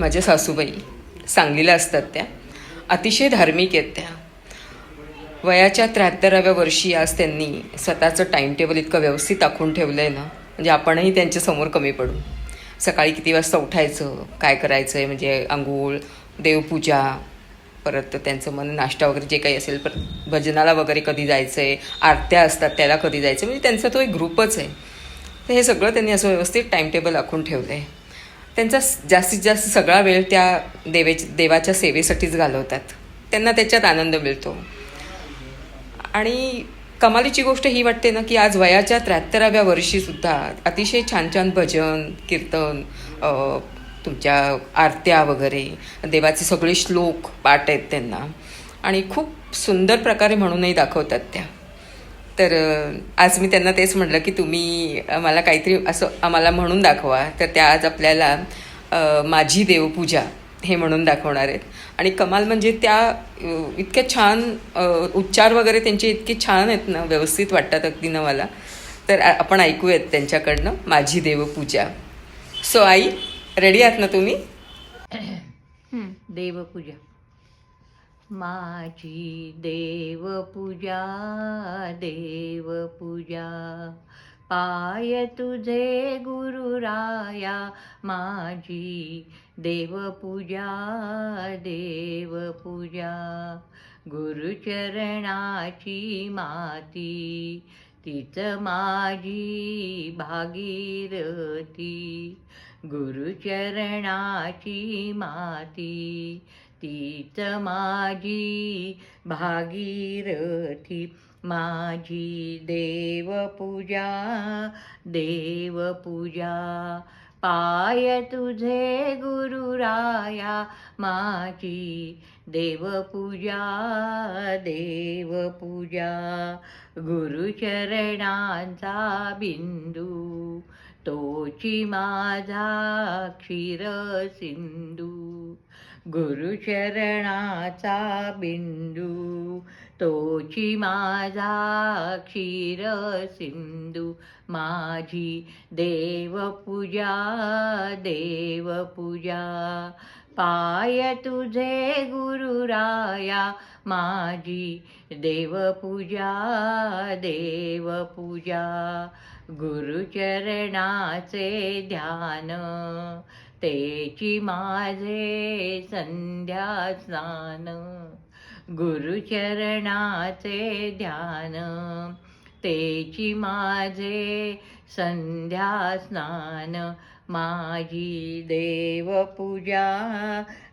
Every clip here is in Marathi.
माझ्या सासूबाई सांगलीला असतात त्या. अतिशय धार्मिक आहेत त्या. वयाच्या त्र्याहत्तराव्या वर्षी आज त्यांनी स्वतःचं टाईमटेबल इतकं व्यवस्थित आखून ठेवलं आहे ना म्हणजे आपणही त्यांच्यासमोर कमी पडू. सकाळी किती वाजता उठायचं काय करायचं आहे म्हणजे आंघोळ देवपूजा परत त्यांचं मन नाश्ता वगैरे जे काही असेल परत भजनाला वगैरे कधी जायचं आहे आरत्या असतात त्याला कधी जायचं म्हणजे त्यांचा तो एक ग्रुपच आहे. तर हे सगळं त्यांनी असं व्यवस्थित टाईमटेबल आखून ठेवलं आहे त्यांचा जास्तीत जास्त सगळा वेळ त्या देवे देवाच्या सेवेसाठीच घालवतात. त्यांना त्याच्यात आनंद मिळतो. आणि कमालीची गोष्ट ही वाटते ना की आज वयाच्या त्र्याहत्तराव्या वर्षीसुद्धा अतिशय छान छान भजन कीर्तन तुमच्या आरत्या वगैरे देवाचे सगळे श्लोक पाठ आहेत त्यांना. आणि खूप सुंदर प्रकारे म्हणूनही दाखवतात त्या. तर आज मी त्यांना तेच म्हटलं की तुम्ही मला काहीतरी असं आम्हाला म्हणून दाखवा. तर त्या आज आपल्याला माझी देवपूजा हे म्हणून दाखवणार आहेत. आणि कमाल म्हणजे त्या इतक्या छान उच्चार वगैरे त्यांचे इतके छान आहेत ना व्यवस्थित वाटतात अगदी ना मला. तर आपण ऐकूयात त्यांच्याकडनं माझी देवपूजा. सो आई रेडी आहात ना तुम्ही? देवपूजा. माझी देवपूजा देवपूजा. पाय तुझे गुरुराया माझी देवपूजा देवपूजा. गुरुचरणाची माती तीच माझी भागीरथी. गुरुचरणाची माती तीच माझी भागीरथी माझी देवपूजा देवपूजा. पाय तुझे गुरुराया माझी देवपूजा देवपूजा. गुरुचरणांचा बिंदू तोची माझा क्षीर सिंधू गुरुचरणाचा बिंदू तोची माझा क्षीर सिंधू. माझी देवपूजा देवपूजा पाय तुझे गुरुराया माझी देवपूजा देवपूजा. गुरुचरणाचे ध्यान तेची माझे संध्या स्नान. गुरुचरणाचे ध्यान तेची माझे संध्या स्नान. माझी देवपूजा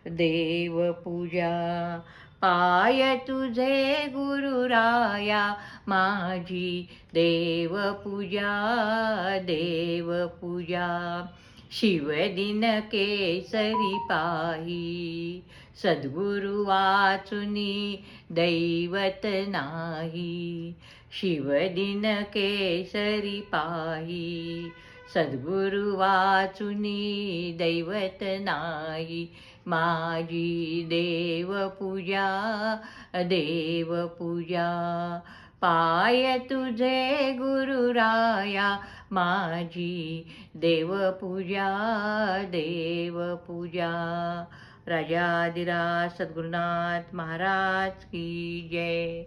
देवपूजा. पाय तुझे गुरुराया माझी देवपूजा देवपूजा. शिवदिन केसरी पाही सद्गुरु वाचुनी दैवत नाही. शिवदिन केसरी पाही सद्गुरु वाचुनी दैवत नाही माझी देवपूजा देवपूजा. पाय तुझे गुरुराया माझी देवपूजा देवपूजा. दिरा सद्गुरुनाथ महाराज की जय.